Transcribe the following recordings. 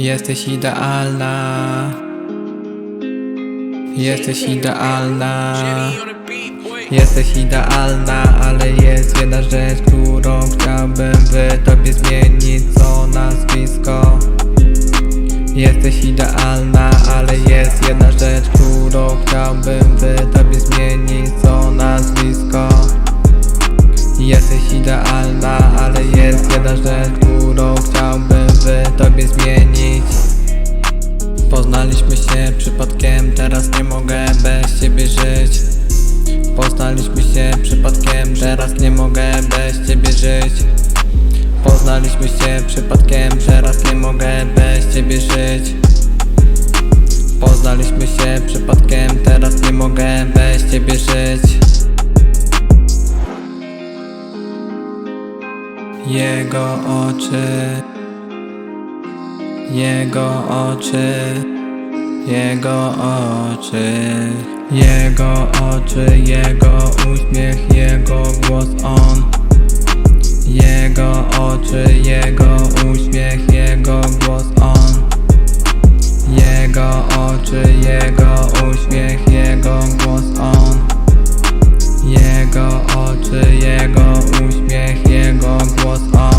Jesteś idealna. Jesteś idealna. Jesteś idealna, ale jest jedna rzecz, którą chciałbym w tobie zmienić, co nazwisko. Jesteś idealna, ale jest jedna rzecz, którą chciałbym w tobie zmienić, co nazwisko. Jesteś idealna, ale jest jedna rzecz, którą przypadkiem, teraz nie mogę bez ciebie żyć. Poznaliśmy się przypadkiem, teraz nie mogę bez ciebie żyć. Poznaliśmy się przypadkiem, teraz nie mogę bez ciebie żyć. Poznaliśmy się przypadkiem, teraz nie mogę bez ciebie żyć. Jego oczy, Jego oczy, Jego oczy, Jego oczy, Jego uśmiech, Jego głos On. Jego oczy, Jego uśmiech, Jego głos On. Jego oczy, Jego uśmiech, Jego głos On. Jego oczy, Jego uśmiech, Jego głos On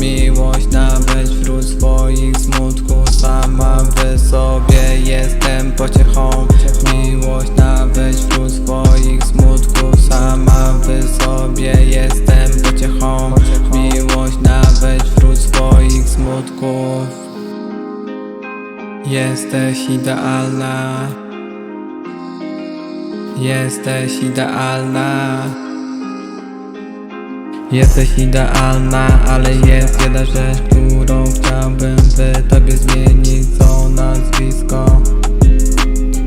Miłość nawet wśród swoich smutków Sama w sobie jestem pociechą. Miłość nawet wśród swoich smutków Sama w sobie jestem pociechą. Miłość nawet wśród swoich smutków Jesteś idealna. Jesteś idealna. Jesteś idealna, ale jest jedna rzecz, którą chciałbym w tobie zmienić, co nazwisko.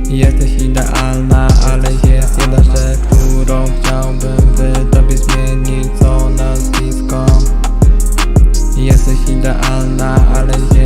Jesteś idealna, ale jest jedna rzecz, którą chciałbym w tobie zmienić, co nazwisko. Jesteś idealna, ale jest